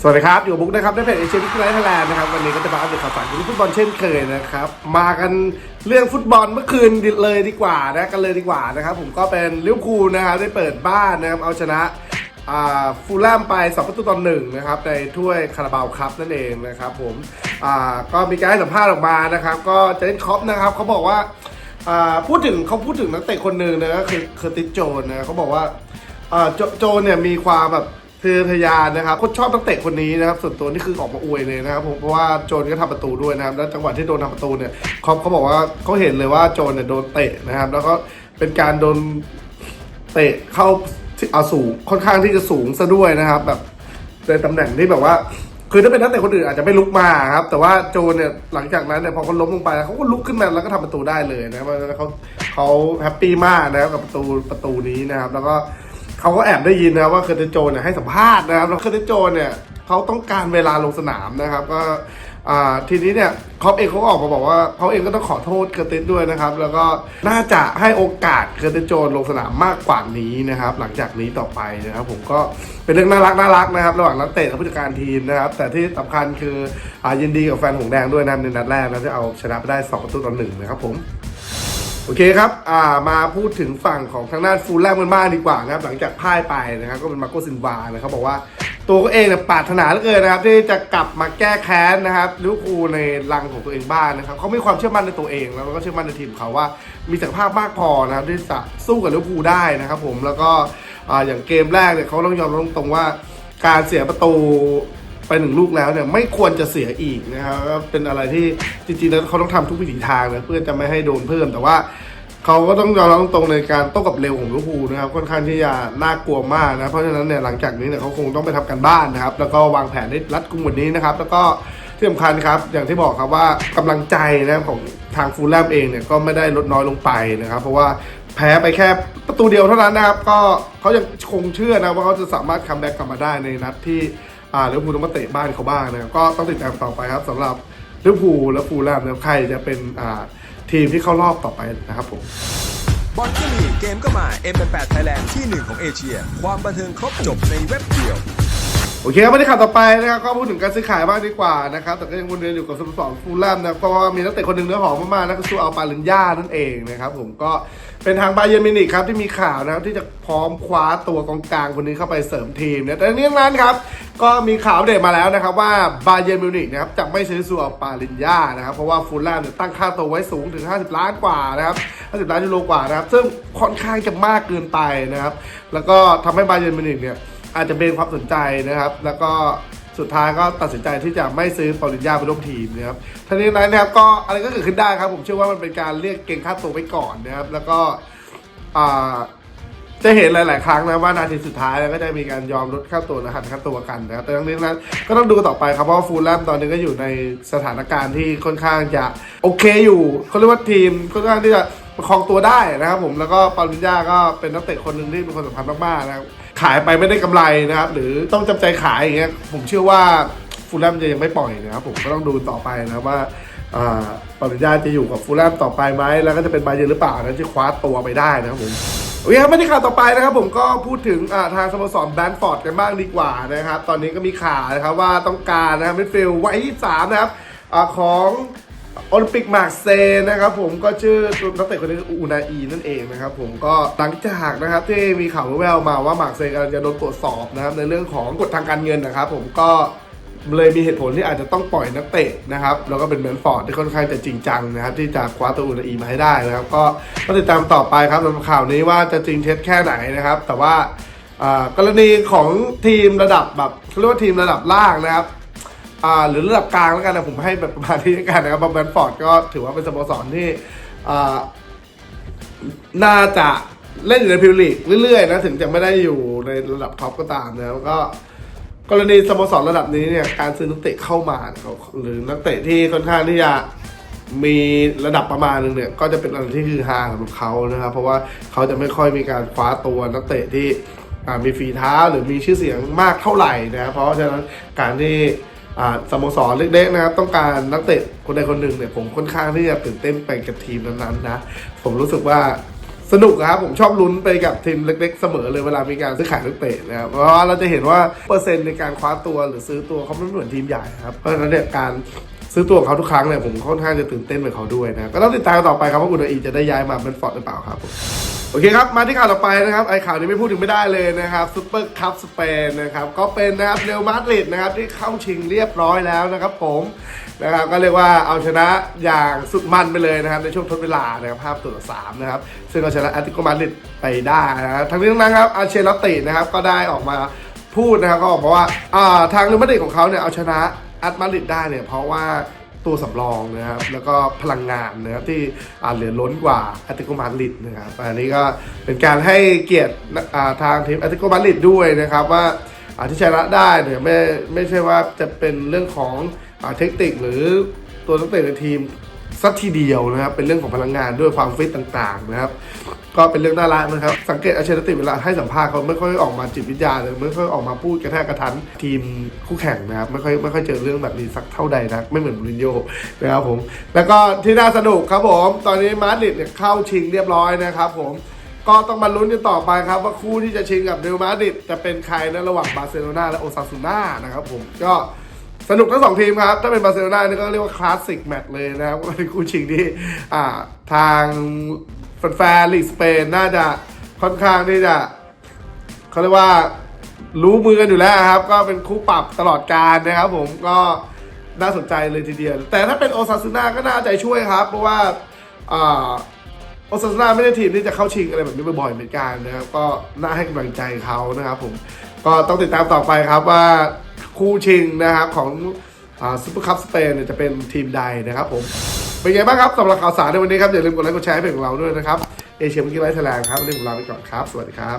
สวัสดีครับ อยู่บุ๊กนะครับในเพจเอเชียพิกไลท์ไทยแลนด์นะครับ วันนี้ก็จะมาอัปเดตข่าวสารเกี่ยวกับฟุตบอลเช่นเคยนะครับ มากันเรื่องฟุตบอลเมื่อคืนเลยดีกว่านะกันเลยดีกว่านะครับ ผมก็เป็นลิเวอร์พูลนะครับได้เปิดบ้านนะครับ เอาชนะฟูลแลมไป2ประตูต่อหนึ่งนะครับในถ้วยคาราบาวคัพนั่นเองนะครับผมก็มีการให้สัมภาษณ์ออกมานะครับ ก็เจนคอปนะครับเขาบอกว่าพูดถึงเขาพูดถึงนักเตะคนหนึ่งนะก็คือเคอร์ติสโจนนะเขาบอกว่าโจโจนเนี่ยมีความแบบ เยอทยานนะครับโคตรชอบนักเตะคนนี้นะครับส่วนตัวนี่คือออกมาอวยเลยนะครับผมเพราะว่าโจนก็ทำประตูด้วยนะครับแล้วจังหวะที่โดนทำประตูเนี่ยเขาเขาบอกว่าเขาเห็นเลยว่าโจนเนี่ยโดนเตะนะครับ แล้วก็เป็นการโดนเตะเข้าที่เอาสูงค่อนข้างที่จะสูงซะด้วยนะครับ แบบในตำแหน่งที่แบบว่าคือถ้าเป็นนักเตะคนอื่นอาจจะไม่ลุกมาครับ แต่ว่าโจนเนี่ยหลังจากนั้นเนี่ยพอเขาล้มลงไปเขาก็ลุกขึ้นมาแล้วก็ทำประตูได้เลยนะครับเขาเขาแฮปปี้มากนะครับกับประตูประตูนี้นะครับ แล้วก็ เขาก็แอบได้ยินนะว่าเคอร์ติโจนเนี่ยให้สัมภาษณ์นะครับแล้วเคอร์ติโจนเนี่ยเขาต้องการเวลาลงสนามนะครับ ก็ทีนี้เนี่ยคอปเองเขาออกมาบอกว่าเขาเองก็ต้องขอโทษเคอร์ติสด้วยนะครับ แล้วก็น่าจะให้โอกาสเคอร์ติสโจนลงสนามมากกว่านี้นะครับ หลังจากนี้ต่อไปนะครับ ผมก็เป็นเรื่องน่ารักน่ารักนะครับ ระหว่างนักเตะกับผู้จัดการทีมนะครับ แต่ที่สำคัญคืออยินดีกับแฟนหงแดงด้วยนะในนัดแรกนะที่เอาชนะไปได้2ประตูต่อหนึ่งนะครับผม โอเคครับอ่ามาพูดถึงฝั่งของทางด้านฟูลแลมกันบ้างดีกว่านะครับ หลังจากพ่ายไปนะครับก็เป็นมาโกซินวานะครับบอกว่าตัวเขาเองเนี่ยปรารถนาเหลือเกินนะครับ ที่จะกลับมาแก้แค้นนะครับลิเวอร์พูลในรังของตัวเองบ้างนะครับเขามีความเชื่อมั่นในตัวเอง แล้วก็เชื่อมั่นในทีมเขาว่ามีศักยภาพมากพอนะครับที่จะสู้กับลิเวอร์พูลได้นะครับผมแล้วก็อ่าอย่างเกมแรกเนี่ยเขาต้องยอมรับตรงๆว่าการเสียประตู ไปหนึ่งลูกแล้วเนี่ยไม่ควรจะเสียอีกนะครับเป็นอะไรที่จริงๆแล้วเขาต้องทำทุกวิถีทางนะเพื่อจะไม่ให้โดนเพิ่ม แต่ว่าเขาก็ต้องยอมรับตรงในการโต้กับเร็วของลิเวอร์พูลนะครับค่อนข้างที่จะน่ากลัวมากนะเพราะฉะนั้นเนี่ยหลังจากนี้เนี่ยเขาคงต้องไปทำการบ้านนะครับ แล้วก็วางแผนได้รัดกุมกว่านี้นะครับ แล้วก็ที่สำคัญครับ อย่างที่บอกครับว่ากำลังใจนะของทางฟูลแลมเองเนี่ยก็ไม่ได้ลดน้อยลงไปนะครับ เพราะว่าแพ้ไปแค่ประตูเดียวเท่านั้นนะครับ ก็เขายังคงเชื่อนะว่าเขาจะสามารถคัมแบ็กกลับมาได้ในนัดที่ อ่าลิเวอร์พูลต้องมาเตะบ้านเขาบ้างนะครับก็ต้องติดตามต่อไปครับสำหรับลิเวอร์พูลและฟูลแลมนะครับใครจะเป็นอ่าทีมที่เข้ารอบต่อไปนะครับผมบอลก็มีเกมก็มา M88 Thailand ที่หนึ่งของเอเชีย ความบันเทิงครบจบในเว็บเดียวโอเคครับมาที่ข่าวต่อไปนะครับก็พูดถึงการซื้อขายบ้างดีกว่านะครับแต่ก็ยังวนเวียนอยู่กับสโมสรฟูลแลมนะครับเพราะว่ามีนักเตะคนหนึ่งเนื้อหอมมากๆนั่นก็คืออัลปาลินย่านั่นเองนะครับผมก็เป็นทางบาเยร์นมิวนิกครับที่มีข่าวนะครับที่จะพร้อมคว้าตัวกองกลางคนนี้เข้าไปเสริมทีมนะแต่ทั้งนี้ทั้งนั้นครับ ก็มีข่าวอัปเดมาแล้วนะครับว่าบาเยร์นมิวนิกนะครับจะไม่ซื้อซูอัลปาลินยานะครับเพราะว่าฟูลแลมเนี่ยตั้งค่าตัวไว้สูงถึง 50 ล้านกว่านะครับ 50 ล้านยูโรกว่านะครับ ซึ่งค่อนข้างจะมากเกินไปนะครับ แล้วก็ทำให้บาเยร์นมิวนิกเนี่ยอาจจะเป็นความสนใจนะครับ แล้วก็สุดท้ายก็ตัดสินใจที่จะไม่ซื้อปริญญาไปร่วมทีมนะครับทั้งนี้นั้นนะครับก็อะไรก็เกิดขึ้นได้ครับ ผมเชื่อว่ามันเป็นการเรียกเก่งค่าตัวไว้ก่อนนะครับ แล้วก็อ่า จะเห็นหลาย ๆ ครั้งนะว่านาทีสุดท้ายแล้วก็จะมีการยอมลดค่าตัวนะหันค่าตัวกันนะครับแต่ทั้งนี้นั้นก็ต้องดูต่อไปครับเพราะฟูลแลมตอนนี้ก็อยู่ในสถานการณ์ที่ค่อนข้างจะโอเคอยู่เขาเรียกว่าทีมค่อนข้างที่จะประคองตัวได้นะครับผมแล้วก็ปาริญญาก็เป็นนักเตะคนหนึ่งที่มีความสำคัญมากๆนะครับขายไปไม่ได้กำไรนะครับ หรือต้องจำใจขายอย่างเงี้ยผมเชื่อว่าฟูลแลมจะยังไม่ปล่อยนะครับผมก็ต้องดูต่อไปนะว่าอ่าปริญญาจะอยู่กับฟูลแลมต่อไปไหมแล้วก็จะเป็นบาเยร์นหรือเปล่านะที่คว้าตัวไปได้นะครับผม อเคครับไม่ได้ข่าวต่อไปนะครับ ผมก็พูดถึงทางสโมสรแบรนท์ฟอร์ดกันบ้างดีกว่านะครับ ตอนนี้ก็มีข่าวนะครับว่าต้องการนะครับมิดฟิลด์วัย23 นะครับอของโอลิมปิกมาร์เซนะครับผมก็ชื่อนักเตะคนนี้คืออูนาอีนั่นเองนะครับผมก็หลังจากนะครับที่มีข่าวแว่วมาว่ามาร์เซกำลังจะโดนตรวจสอบนะครับในเรื่องของกฎทางการเงินนะครับ ผมก็ เลยมีเหตุผลที่อาจจะต้องปล่อยนักเตะนะครับแล้วก็เป็นแมนฟอร์ดที่ค่อนข้างจะจริงจังนะครับที่จะคว้าตัวอูนาอีมาให้ได้นะครับ ก็ก็ติดตามต่อไปครับสำหรับข่าวนี้ว่าจะจริงเท็จแค่ไหนนะครับ แต่ว่ากรณีของทีมระดับแบบเรียกว่าทีมระดับล่างนะครับหรือระดับกลางแล้วกันนะผมให้แบบประมาณนี้แล้วกันนะครับแบรนฟอร์ดก็ถือว่าเป็นสโมสรที่น่าจะเล่นอยู่ในพรีเมียร์ลีกเรื่อยๆนะถึงจะไม่ได้อยู่ในระดับท็อปก็ตามนะแล้วก็ กรณีสโมสรระดับนี้เนี่ยการซื้อนักเตะเข้ามาเขาหรือนักเตะที่ค่อนข้างที่จะมีระดับประมาณหนึงเนี่ยก็จะเป็นอะไรที่คือฮาสำหรับเขานะครับ เพราะว่าเขาจะไม่ค่อยมีการคว้าตัวนักเตะที่มีฝีเท้าหรือมีชื่อเสียงมากเท่าไหร่นะครับเพราะฉะนั้นการที่สโมสรเล็กๆนะครับต้องการนักเตะคนใดคนหนึ่งเนี่ยผมค่อนข้างที่จะตื่นเต้นไปกับทีมนั้นๆนะผมรู้สึกว่า สนุกครับ ผมชอบลุ้นไปกับทีมเล็กๆเสมอเลยเวลามีการซื้อขายนักเตะนะครับเพราะว่าเราจะเห็นว่าเปอร์เซ็นต์ในการคว้าตัวหรือซื้อตัวเขาไม่เหมือนทีมใหญ่ครับเพราะฉะนั้นเนี่ยการซื้อตัวเขาทุกครั้งเนี่ยผมค่อนข้างจะตื่นเต้นไปเขาด้วยนะก็ต้องติดตามกันต่อไปครับว่าอุนอีจะได้ย้ายมาเป็นฟอร์ดหรือเปล่าครับผม โอเคครับ มาที่ข่าวต่อไปนะครับ ไอข่าวนี้ไม่พูดถึงไม่ได้เลยนะครับซุปเปอร์คัพสเปนนะครับ ก็เป็นนะครับเรอัลมาดริดนะครับที่เข้าชิงเรียบร้อยแล้วนะครับผมนะครับก็เรียกว่าเอาชนะอย่างสุดมันไปเลยนะครับ ในช่วงทดเวลานะครับภาพตัวสามนะครับ ซึ่งเอาชนะแอตติโกมาดริดไปได้นะครับทั้งนี้ทั้งนั้นครับอาเชลตินะครับก็ได้ออกมาพูดนะครับก็ออกมาว่าอ่าทางเรอัลมาดริดของเขาเนี่ยเอาชนะแอตมาดริดได้เนี่ยเพราะว่า ตัวสำรองนะครับ แล้วก็พลังงานนะครับที่อ่าเหลือล้นกว่าแอตติโกมาริดนะครับ อันนี้ก็เป็นการให้เกียรติทางทีมแอตติโกมาริดด้วยนะครับว่าอาที่ชนะได้เนี่ยไม่ไม่ใช่ว่าจะเป็นเรื่องของอเทคนิคหรือตัวนักเตะในทีมสักทีเดียวนะครับ เป็นเรื่องของพลังงานด้วยความฟิตต่างๆนะครับ ก็เป็นเรื่องน่ารักนะครับ สังเกตอาเชนติเวลาให้สัมภาษณ์เขาไม่ค่อยออกมาจิตวิทยาเลยไม่ค่อยออกมาพูดกระแทกกระทันทีมคู่แข่งนะครับไม่ค่อยไม่ค่อยเจอเรื่องแบบนี้สักเท่าใดนะไม่เหมือนมูรินโญ่นะครับผม แล้วก็ที่น่าสนุกครับผม ตอนนี้มาดริดเนี่ยเข้าชิงเรียบร้อยนะครับผมก็ต้องมาลุ้นกันต่อไปครับ ว่าคู่ที่จะชิงกับเรอัลมาดริดจะเป็นใครนะระหว่างบาร์เซโลนาและโอซาซูน่านะครับผมก็สนุกทั้งสองทีมครับ ถ้าเป็นบาร์เซโลนานี่ก็เรียกว่าคลาสสิกแมตช์เลยนะครับก็เป็นคู่ชิงที่ทาง แฟนๆลีกสเปนน่าจะค่อนข้างที่จะเขาเรียกว่ารู้มือกันอยู่แล้วครับ ก็เป็นคู่ปรับตลอดการนะครับผมก็น่าสนใจเลยทีเดียว แต่ถ้าเป็นโอซาซูน่าก็น่าใจช่วยครับ เพราะว่าโอซาซูน่าไม่ได้ทีมที่จะเข้าชิงอะไรแบบนี้บ่อยๆเหมือนกันนะครับ ก็น่าให้กำลังใจเขานะครับผมก็ต้องติดตามต่อไปครับว่าคู่ชิงนะครับของซูเปอร์คัพสเปนจะเป็นทีมใดนะครับผม เป็นไงบ้างครับสำหรับข่าวสารในวันนี้ครับอย่าลืมกดไลค์กดแชร์ให้เพจของเราด้วยนะครับเอเชียมกิไลท์ไทยแลนด์ครับวันนี้ผมลาไปก่อนครับ สวัสดีครับ